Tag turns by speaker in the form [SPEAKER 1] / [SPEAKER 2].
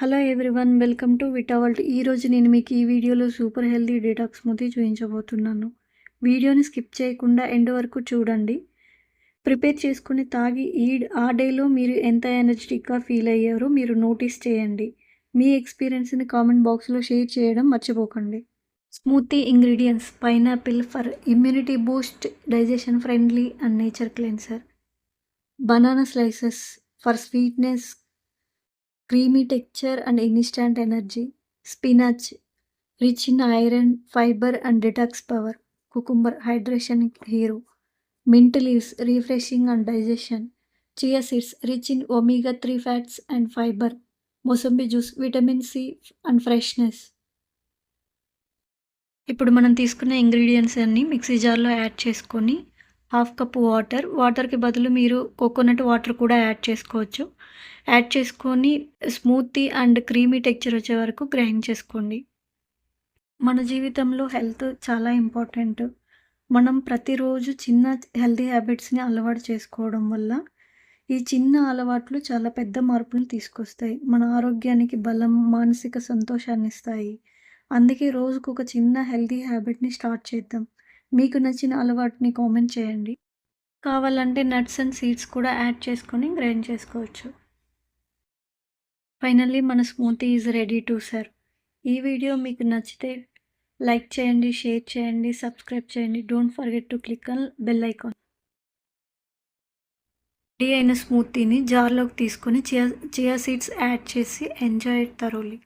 [SPEAKER 1] Hello everyone welcome to Vitavault ఈరోజు నేను మీకు ఈ వీడియోలో సూపర్ హెల్తీ డీటాక్స్ స్మూతీ చూపించబోతున్నాను. వీడియోని స్కిప్ చేయకుండా ఎండ్ వరకు చూడండి. ప్రిపేర్ చేసుకుని తాగి ఈ ఆ డేలో మీరు ఎంత ఎనర్జెటిక్గా ఫీల్ అయ్యారో మీరు నోటీస్ చేయండి. మీ ఎక్స్పీరియన్స్ని కామెంట్ బాక్స్లో షేర్ చేయడం మర్చిపోకండి. Smoothie ingredients pineapple for immunity boost digestion friendly and nature cleanser banana slices for sweetness creamy texture and instant energy spinach rich in iron fibre and detox power cucumber hydration hero mint leaves refreshing and digestion chia seeds rich in omega three fats and fibre mosambi juice vitamin C and freshness. ఇప్పుడు మనం తీసుకున్న ingredients అన్నీ mixie జార్లో add చేసుకొని half cup water. వాటర్కి బదులు మీరు coconut water కూడా యాడ్ చేసుకోవచ్చు. యాడ్ చేసుకొని స్మూతీ అండ్ క్రీమీ టెక్చర్ వచ్చే వరకు గ్రైండ్ చేసుకోండి. మన జీవితంలో హెల్త్ చాలా ఇంపార్టెంట్. మనం ప్రతిరోజు చిన్న హెల్తీ హ్యాబిట్స్ని అలవాటు చేసుకోవడం వల్ల ఈ చిన్న అలవాట్లు చాలా పెద్ద మార్పులు తీసుకొస్తాయి. మన ఆరోగ్యానికి బలం మానసిక సంతోషాన్ని ఇస్తాయి. అందుకే రోజుకు ఒక చిన్న హెల్తీ హ్యాబిట్ని స్టార్ట్ చేద్దాం. మీకు నచ్చిన అలవాటుని కామెంట్ చేయండి. కావాలంటే నట్స్ అండ్ సీడ్స్ కూడా యాడ్ చేసుకొని గ్రైండ్ చేసుకోవచ్చు. ఫైనల్లీ మన smoothie is ready to serve. ఈ వీడియో మీకు నచ్చితే లైక్ చేయండి షేర్ చేయండి సబ్స్క్రైబ్ చేయండి. Don't forget to click on bell icon. Ready అయిన స్మూతీని జార్లోకి తీసుకొని చియా చియా సీడ్స్ యాడ్ చేసి ఎంజాయ్ తరోలీ.